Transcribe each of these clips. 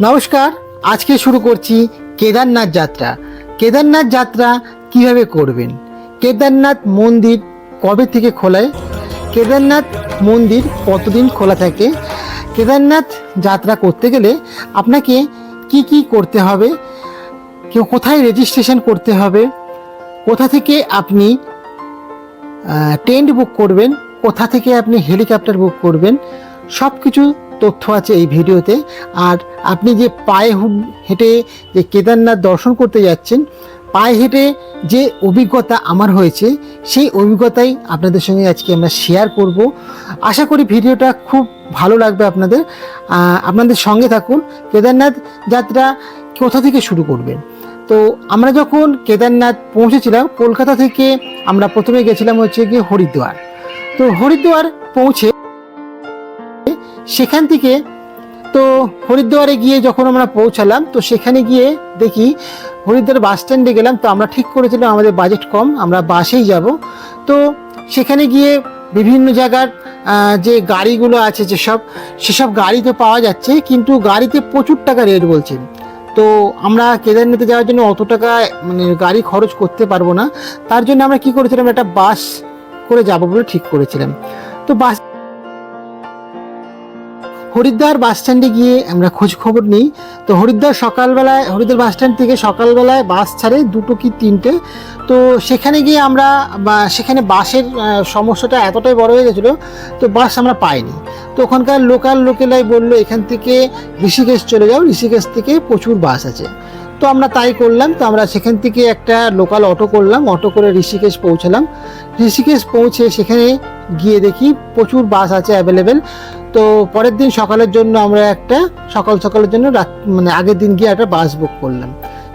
নমস্কার, আজকে শুরু করছি কেদারনাথ যাত্রা। কেদারনাথ যাত্রা কীভাবে করবেন? কেদারনাথ মন্দির কবে থেকে খোলায় কেদারনাথ মন্দির কতদিন খোলা থাকে? কেদারনাথ যাত্রা করতে গেলে আপনাকে কি কি করতে হবে? কেউ কোথায় রেজিস্ট্রেশন করতে হবে? কোথা থেকে আপনি টেন্ট বুক করবেন? কোথা থেকে আপনি হেলিকপ্টার বুক করবেন? সব কিছু তথ্য আছে এই ভিডিওতে। আর আপনি যে পায়ে হেঁটে যে কেদারনাথ দর্শন করতে যাচ্ছেন, পায়ে হেঁটে যে অভিজ্ঞতা আমার হয়েছে, সেই অভিজ্ঞতাই আপনাদের সঙ্গে আজকে আমরা শেয়ার করব। আশা করি ভিডিওটা খুব ভালো লাগবে আপনাদের। আপনাদের সঙ্গে থাকুন। কেদারনাথ যাত্রা কোথা থেকে শুরু করবেন তো আমরা যখন কেদারনাথ পৌঁছেছিলাম, কলকাতা থেকে আমরা প্রথমে গেছিলাম হচ্ছে গিয়ে হরিদ্বার। তো হরিদ্বার পৌঁছে সেখান থেকে তো হরিদ্বারে গিয়ে যখন আমরা পৌঁছালাম, তো সেখানে গিয়ে দেখি হরিদ্বার বাস স্ট্যান্ডে গেলাম। তো আমরা ঠিক করেছিলাম আমাদের বাজেট কম, আমরা বাসেই যাব। তো সেখানে গিয়ে বিভিন্ন জায়গার যে গাড়িগুলো আছে যেসব, সেসব গাড়ি তো পাওয়া যাচ্ছে, কিন্তু গাড়িতে প্রচুর টাকা রেট বলছে। তো আমরা কেদারনাথে যাওয়ার জন্য অত টাকা মানে গাড়ি খরচ করতে পারব না। তার জন্য আমরা কি করেছিলাম, একটা বাস করে যাব বলে ঠিক করেছিলাম। তো বাস হরিদ্বার বাস স্ট্যান্ডে গিয়ে আমরা খোঁজ খবর নিই। তো হরিদ্বার সকালবেলায়, হরিদ্বার বাস স্ট্যান্ড থেকে সকালবেলায় বাস ছাড়ে দুটো কি তিনটে। তো সেখানে গিয়ে আমরা বা সেখানে বাসের সমস্যাটা এতটাই বড় হয়ে গেছিল, তো বাস আমরা পাইনি। তো ওখানকার লোকাল লোকেলাই বলল, এখান থেকে ঋষিকেশ চলে যাও। ঋষিকেশ থেকে প্রচুর বাস আছে। তো আমরা তাই করলাম, তো আমরা সেখান থেকে একটা লোকাল অটো করলাম অটো করে ঋষিকেশ পৌঁছালাম। ঋষিকেশ পৌঁছে সেখানে গিয়ে দেখি প্রচুর বাস আছে অ্যাভেলেবেল তো পরের দিন সকালের জন্য আমরা একটা, সকাল সকালের জন্য রাত মানে আগের দিন গিয়ে একটা বাস বুক করলাম।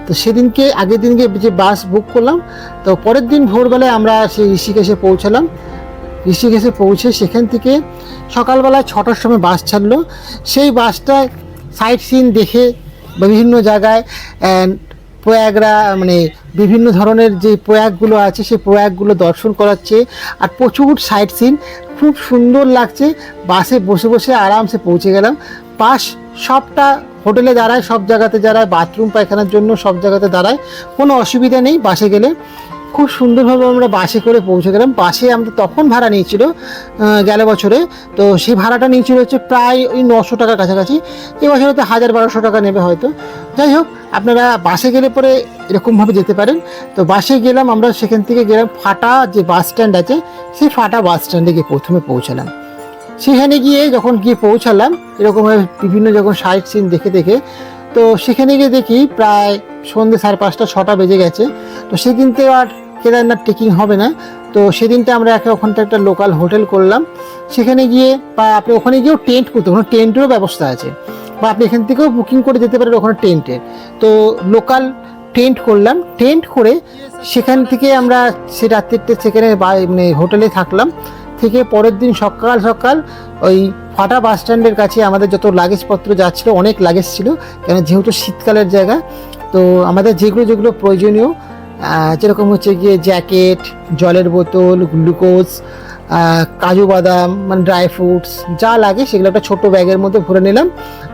তো সেদিনকে, আগের দিনকে যে বাস বুক করলাম, তো পরের দিন ভোরবেলায় আমরা সেই ঋষিকেশে পৌঁছালাম। ঋষিকেশে পৌঁছে সেখান থেকে সকালবেলায় ছটার সময় বাস ছাড়লো। সেই বাসটায় সাইট সিন দেখে বিভিন্ন জায়গায় প্রয়াগরা মানে বিভিন্ন ধরনের যে প্রয়াগগুলো আছে, সেই প্রয়াগগুলো দর্শন করাচ্ছে। আর প্রচুর সাইট সিন খুব সুন্দর লাগছে। বাসে বসে বসে আরামসে পৌঁছে গেলাম। বাস সবটা হোটেলে দাঁড়ায়, সব জায়গাতে দাঁড়ায়, বাথরুম, পায়খানার জন্য সব জায়গাতে দাঁড়ায়। কোনো অসুবিধা নেই, বাসে গেলে। খুব সুন্দরভাবে আমরা বাসে করে পৌঁছে গেলাম। বাসে আমরা তখন ভাড়া নিয়েছিল গেল বছরে। তো সেই ভাড়াটা নিয়েছিল হচ্ছে প্রায় ওই নশো টাকার কাছাকাছি। এবছর হয়তো হাজার বারোশো টাকা নেবে হয়তো। যাই হোক, আপনারা বাসে গেলে পরে এরকমভাবে যেতে পারেন। তো বাসে গেলাম আমরা, সেখান থেকে গেলাম ফাটা যে বাস স্ট্যান্ড আছে, সেই ফাটা বাস স্ট্যান্ডে গিয়ে প্রথমে পৌঁছালাম। সেখানে গিয়ে যখন গিয়ে পৌঁছালাম, এরকমভাবে বিভিন্ন যখন সাইট সিন দেখে দেখে তো সেখানে গিয়ে দেখি প্রায় সন্ধ্যে সাড়ে পাঁচটা, ছটা বেজে গেছে। তো সেদিনতে আর কেদারনাথ ট্রেকিং হবে না। তো সেদিনটা আমরা একটা ওখানটা একটা লোকাল হোটেল করলাম। সেখানে গিয়ে বা আপনি ওখানে গিয়েও টেন্ট করতে ওখানে টেন্টেরও ব্যবস্থা আছে। বা আপনি এখান থেকেও বুকিং করে যেতে পারেন ওখানে টেন্টের তো লোকাল টেন্ট করলাম। টেন্ট করে সেখান থেকে আমরা সে রাত্রিতে সেখানে বা- মানে হোটেলে থাকলাম। থেকে পরের দিন সকাল সকাল ওই ফাটা বাস স্ট্যান্ডের কাছে আমাদের যত লাগেজপত্র যাচ্ছিল অনেক লাগেজ ছিল। কেন যেহেতু শীতকালের জায়গা, তো আমাদের যেগুলো যেগুলো প্রয়োজনীয় যেরকম হচ্ছে গিয়ে জ্যাকেট, জলের বোতল, গ্লুকোজ কাজু বাদাম মানে ড্রাই ফ্রুটস, যা লাগে সেগুলো একটা ছোটো ব্যাগের মধ্যে ভরে নিলাম।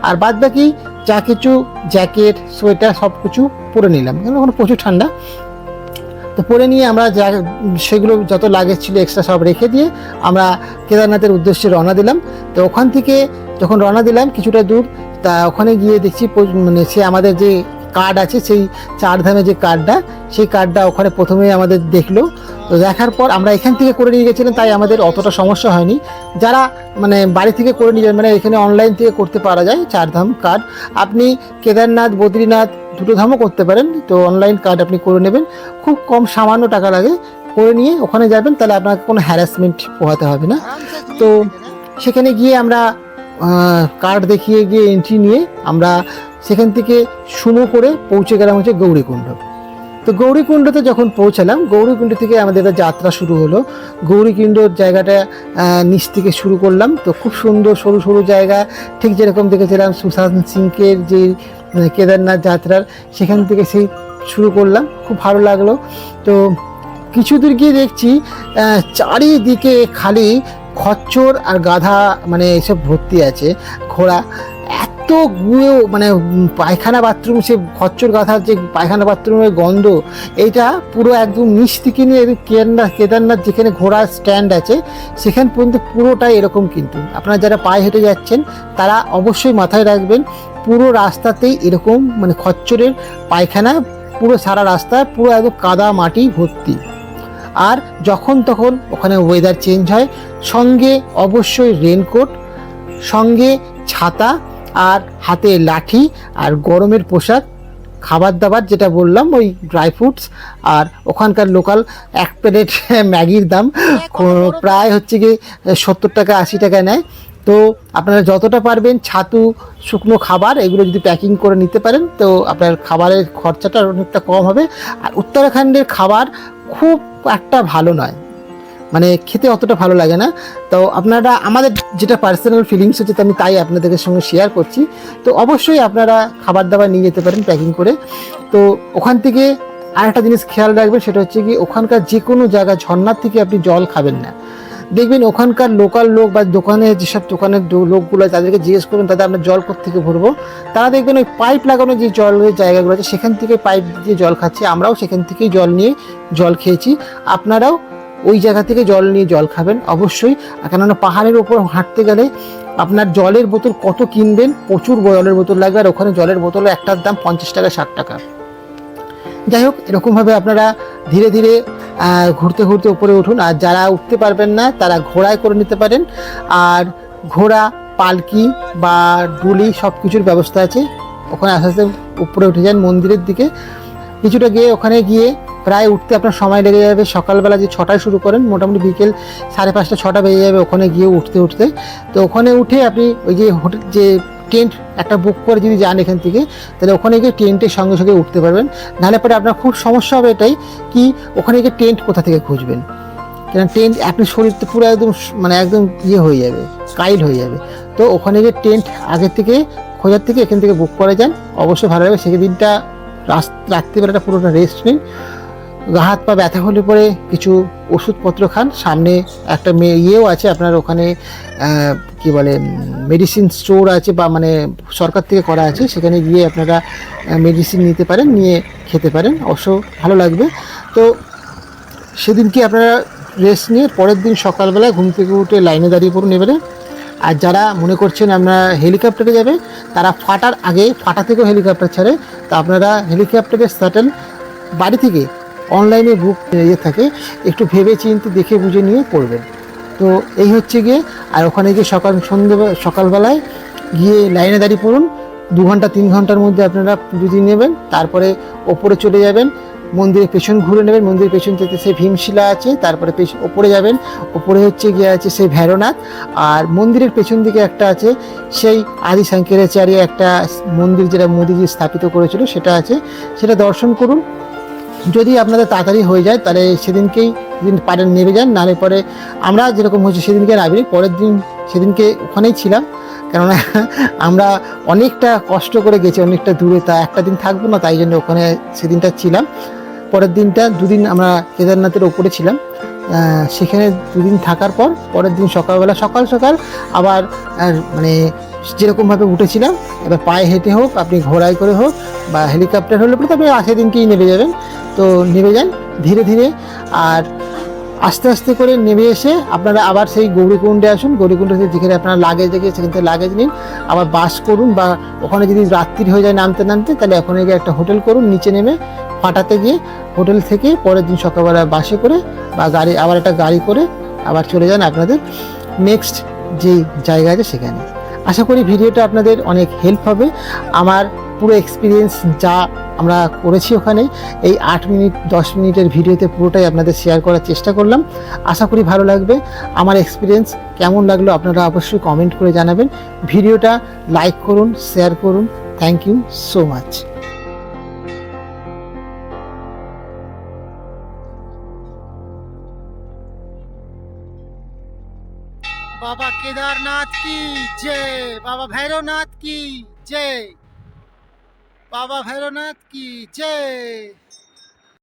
আর বাদ বাকি যা কিছু জ্যাকেট, সোয়েটার সব কিছু পরে নিলাম। কেন? ওখানে প্রচুর ঠান্ডা। তো পরে নিয়ে আমরা যা সেগুলো যত লাগেজ ছিল এক্সট্রা সব রেখে দিয়ে আমরা কেদারনাথের উদ্দেশ্যে রওনা দিলাম। তো ওখান থেকে যখন রওনা দিলাম কিছুটা দূর, তা ওখানে গিয়ে দেখছি মানে সে আমাদের যে কার্ড আছে, সেই চার ধামে যে কার্ডটা সেই কার্ডটা ওখানে প্রথমে আমাদের দেখল। তো দেখার পর আমরা এখান থেকে করে নিয়ে গেছিলাম, তাই আমাদের অতটা সমস্যা হয়নি। যারা মানে বাড়ি থেকে করে নিয়ে মানে এখানে অনলাইন থেকে করতে পারা যায় চারধাম কার্ড আপনি কেদারনাথ, বদ্রীনাথ দুটো ধামও করতে পারেন। তো অনলাইন কার্ড আপনি করে নেবেন। খুব কম সামান্য টাকা লাগে করে নিয়ে ওখানে যাবেন, তাহলে আপনাকে কোনো হ্যারাসমেন্ট পোহাতে হবে না। তো সেখানে গিয়ে আমরা কার্ড দেখিয়ে গিয়ে এন্ট্রি নিয়ে আমরা সেখান থেকে সুমো করে পৌঁছে গেলাম হচ্ছে গৌরীকুণ্ড। তো গৌরীকুণ্ডতে যখন পৌঁছালাম, গৌরীকুণ্ড থেকে আমাদের একটা যাত্রা শুরু হলো। গৌরীকুণ্ডর জায়গাটা নিচ থেকে শুরু করলাম। তো খুব সুন্দর সরু সরু জায়গা। ঠিক যেরকম দেখেছিলাম সুশান্ত সিংকের যে কেদারনাথ যাত্রার, সেখান থেকে সেই শুরু করলাম। খুব ভালো লাগল। তো কিছু দূর গিয়ে দেখছি চারিদিকে খালি খচ্চর আর গাধা মানে এসব ভর্তি আছে, ঘোড়া। এত গুঁড়ো মানে পায়খানা বাথরুম সে খচ্চর গাথার যে পায়খানা বাথরুমের গন্ধ, এইটা পুরো একদম নিচ থেকে নিয়ে কেদারনাথ কেদারনাথ যেখানে ঘোড়ার স্ট্যান্ড আছে, সেখান পর্যন্ত পুরোটাই এরকম কিন্তু। আপনারা যারা পায়ে হেঁটে যাচ্ছেন, তারা অবশ্যই মাথায় রাখবেন, পুরো রাস্তাতেই এরকম মানে খচ্চরের পায়খানা, পুরো সারা রাস্তায় পুরো একদম কাদা মাটি ভর্তি। আর যখন তখন ওখানে ওয়েদার চেঞ্জ হয়, সঙ্গে অবশ্যই রেনকোট সঙ্গে ছাতা আর হাতে লাঠি আর গরমের পোশাক খাবার দাবার যেটা বললাম ওই ড্রাই ফ্রুটস আর ওখানকার লোকাল এক প্লেট ম্যাগির দাম প্রায় হচ্ছে কি সত্তর টাকা আশি টাকা নেয়। তো আপনারা যতটা পারবেন ছাতু শুকনো খাবার এগুলো যদি প্যাকিং করে নিতে পারেন তো আপনার খাবারের খরচাটা অনেকটা কম হবে। আর উত্তরাখণ্ডের খাবার খুব একটা ভালো নয়। মানে খেতে অতটা ভালো লাগে না। তো আপনারা আমাদের যেটা পার্সোনাল ফিলিংস হচ্ছে, আমি তাই আপনাদের সঙ্গে শেয়ার করছি। তো অবশ্যই আপনারা খাবার দাবার নিয়ে যেতে পারেন প্যাকিং করে। তো ওখান থেকে আরেকটা জিনিস খেয়াল রাখবেন, সেটা হচ্ছে কি, ওখানকার যে কোনো জায়গা ঝর্নার থেকে আপনি জল খাবেন না। দেখবেন ওখানকার লোকাল লোক বা দোকানে যেসব দোকানের লোকগুলো তাদেরকে জিজ্ঞেস করবেন, তাদের আমরা জল থেকে ভরবো? তারা দেখবেন ওই পাইপ লাগানো যে জলের জায়গাগুলো আছে, সেখান থেকে পাইপ দিয়ে জল খাচ্ছে। আমরাও সেখান থেকেই জল নিয়ে জল খেয়েছি। আপনারাও ওই জায়গা থেকে জল নিয়ে জল খাবেন, অবশ্যই। কেননা পাহাড়ের ওপর হাঁটতে গেলে আপনার জলের বোতল কত কিনবেন? প্রচুর জলের বোতল লাগবে, আর ওখানে জলের বোতল একটার দাম পঞ্চাশ টাকা, ষাট টাকা। যাই হোক, এরকমভাবে আপনারা ধীরে ধীরে ঘুরতে ঘুরতে উপরে উঠুন। আর যারা উঠতে পারবেন না, তারা ঘোড়ায় করে নিতে পারেন। আর ঘোড়া, পালকি বা ডুলি সব কিছুর ব্যবস্থা আছে। ওখানে আস্তে আস্তে উপরে উঠে যান মন্দিরের দিকে। কিছুটা গিয়ে ওখানে গিয়ে প্রায় উঠতে আপনার সময় লেগে যাবে। সকালবেলা যে ছটায় শুরু করেন, মোটামুটি বিকেল সাড়ে পাঁচটা, ছটা বেজে যাবে ওখানে গিয়ে উঠতে উঠতে। তো ওখানে উঠে আপনি ওই যে হোটেল, যে টেন্ট একটা বুক করে যদি যান এখান থেকে, তাহলে ওখানে গিয়ে টেন্টের সঙ্গে সঙ্গে উঠতে পারবেন। নাহলে পরে আপনার খুব সমস্যা হবে এটাই কি, ওখানে গিয়ে টেন্ট কোথা থেকে খুঁজবেন? কেন টেন্ট আপনি শরীরটা পুরো একদম মানে একদম ইয়ে হয়ে যাবে, কাইল হয়ে যাবে। তো ওখানে গিয়ে টেন্ট আগের থেকে, খোঁজার থেকে এখান থেকে বুক করে যান। অবশ্যই ভালো লাগবে। সেদিনটা রাত রাত্রিবেলাটা পুরোটা রেস্ট নিন। হাত পা ব্যথা হলে পরে কিছু ওষুধপত্র খান। সামনে একটা মে- ইয়েও আছে, আপনার ওখানে কি বলে মেডিসিন স্টোর আছে বা মানে সরকার থেকে করা আছে, সেখানে গিয়ে আপনারা মেডিসিন নিতে পারেন, নিয়ে খেতে পারেন। অবশ্য ভালো লাগবে। তো সেদিনকে আপনারা রেস্ট নিয়ে পরের দিন সকালবেলায় ঘুম থেকে উঠে লাইনে দাঁড়িয়ে পড়ুন এবারে। আর যারা মনে করছেন আপনারা হেলিকপ্টারে যাবে, তারা ফাটার আগে ফাটা থেকেও হেলিকপ্টার ছাড়ে। তা আপনারা হেলিকপ্টারের স্যাটেল বাড়ি থেকে অনলাইনে বুক ইয়ে থাকে, একটু ভেবে চিন্তে দেখে বুঝে নিয়ে করবেন তো এই হচ্ছে গিয়ে, আর ওখানে গিয়ে সকাল সন্ধ্যে সকালবেলায় গিয়ে লাইনে দাঁড়িয়ে পড়ুন। দু ঘণ্টা, তিন ঘণ্টার মধ্যে আপনারা পুজো নেবেন, তারপরে ওপরে চলে যাবেন, মন্দিরের পেছন ঘুরে নেবেন, মন্দিরের পেছন থেকে সেই ভীমশিলা আছে, তারপরে ওপরে যাবেন, ওপরে হচ্ছে গিয়ে আছে সেই ভৈরনাথ আর মন্দিরের পেছন দিকে একটা আছে সেই আদি শঙ্করাচার্য একটা মন্দির যেটা মোদিজি স্থাপিত করেছিল, সেটা আছে, সেটা দর্শন করুন। যদি আপনাদের তাড়াতাড়ি হয়ে যায়, তাহলে সেদিনকেই যেদিন পারেন নেমে যান, নাহলে পরে আমরা যেরকম হচ্ছে সেদিনকে নামিনি পরের দিন সেদিনকে ওখানেই ছিলাম। কেননা আমরা অনেকটা কষ্ট করে গেছি, অনেকটা দূরে, তা একটা দিন থাকব না, তাই জন্য ওখানে সেদিনটা ছিলাম। পরের দিনটা দুদিন আমরা কেদারনাথের ওপরে ছিলাম। সেখানে দুদিন থাকার পর, পরের দিন সকালবেলা, সকাল সকাল আবার মানে যেরকমভাবে উঠেছিলাম, এবার পায়ে হেঁটে হোক, আপনি ঘোড়ায় করে হোক বা হেলিকপ্টার হলে পরে তবে আসে দিনকেই নেমে যাবেন। তো নেমে যান ধীরে ধীরে আর আস্তে আস্তে করে নেমে এসে আপনারা আবার সেই গৌরীকুণ্ডে আসুন। গৌরীকুণ্ডে যেখানে আপনারা লাগেজ রেখে সেখান থেকে লাগেজ নিন। আবার বাস করুন বা ওখানে যদি রাত্রি হয়ে যায় নামতে নামতে, তাহলে ওখানে গিয়ে একটা হোটেল করুন। নিচে নেমে ফাটাতে গিয়ে হোটেল থেকে পরের দিন সকালবেলা বাসে করে বা গাড়ি আবার একটা গাড়ি করে আবার চলে যান আপনাদের নেক্সট যে জায়গা আছে সেখানে। আশা করি ভিডিওটা আপনাদের অনেক হেল্প হবে। আমার পুরো এক্সপিরিয়েন্স যা আমরা করেছি ওখানে এই আট মিনিট দশ মিনিটের ভিডিওতে পুরোটাই আপনাদের শেয়ার করার চেষ্টা করলাম আশা করি ভালো লাগবে আমার এক্সপিরিয়েন্স কেমন লাগলো আপনারা অবশ্যই কমেন্ট করে জানাবেন ভিডিওটা লাইক করুন শেয়ার করুন থ্যাংক ইউ সো মাচ बाबा केदारनाथ की जय बाबा भैरवनाथ की जय বাবা ভৈরনাথ কি জয়